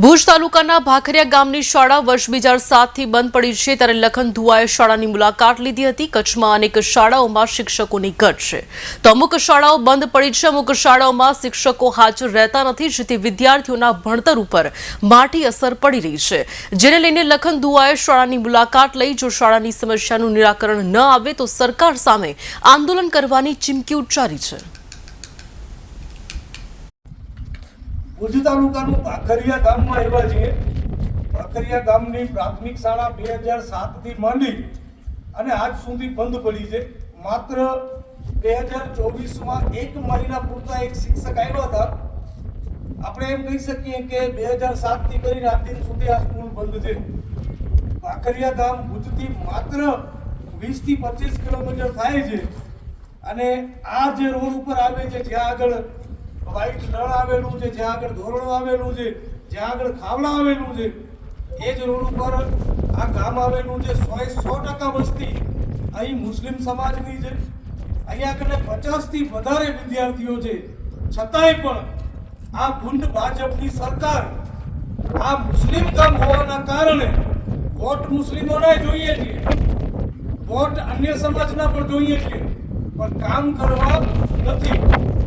ભુજ તાલુકાના ભાખરિયા ગામની શાળા વર્ષ બે હજાર સાતથી બંધ પડી છે ત્યારે લખન ધુઆએ શાળાની મુલાકાત લીધી હતી. કચ્છમાં અનેક શાળાઓમાં શિક્ષકોની ઘટ છે. તો અમુક શાળાઓ બંધ પડી છે, અમુક શાળાઓમાં શિક્ષકો હાજર રહેતા નથી, જેથી વિદ્યાર્થીઓના ભણતર ઉપર માઠી અસર પડી રહી છે. જેને લઈને લખન ધુઆએ શાળાની મુલાકાત લઈ, જો શાળાની સમસ્યાનું નિરાકરણ ન આવે તો સરકાર સામે આંદોલન કરવાની ચીમકી ઉચ્ચારી છે. ભુજ તાલુકાનું ભાખરિયા ગામમાં આવ્યા છીએ. ભાખરિયા ગામની પ્રાથમિક શાળા બે હજાર સાતથી માંડી અને આજ સુધી બંધ પડી છે. માત્ર બે હજાર ચોવીસમાં એક મહિના પૂરતા એક શિક્ષક આવ્યા હતા. આપણે એમ કહી શકીએ કે બે હજાર સાતથી કરીને આજ દિન સુધી આ સ્કૂલ બંધ છે. ભાખરિયા ગામ ભુજથી માત્ર વીસથી પચીસ કિલોમીટર થાય છે. અને આ જે રોડ ઉપર આવે છે, જ્યાં આગળ વ્હાઈટ નળ આવેલું છે, જ્યાં આગળ ધોરણ આવેલું છે, જ્યાં આગળ ખાવડા આવેલું છે, એ જ રોડ ઉપર આ ગામ આવેલું છે સો સો ટકા વસ્તી. અહીં મુસ્લિમ સમાજની છે. અહીંયા આગળ પચાસથી વધારે વિદ્યાર્થીઓ છે. છતાંય પણ આ ભૂંડ ભાજપની સરકાર આ મુસ્લિમ ગામ હોવાના કારણે વોટ મુસ્લિમોને જોઈએ છીએ. વોટ અન્ય સમાજના પણ જોઈએ છીએ. પણ કામ કરવા નથી.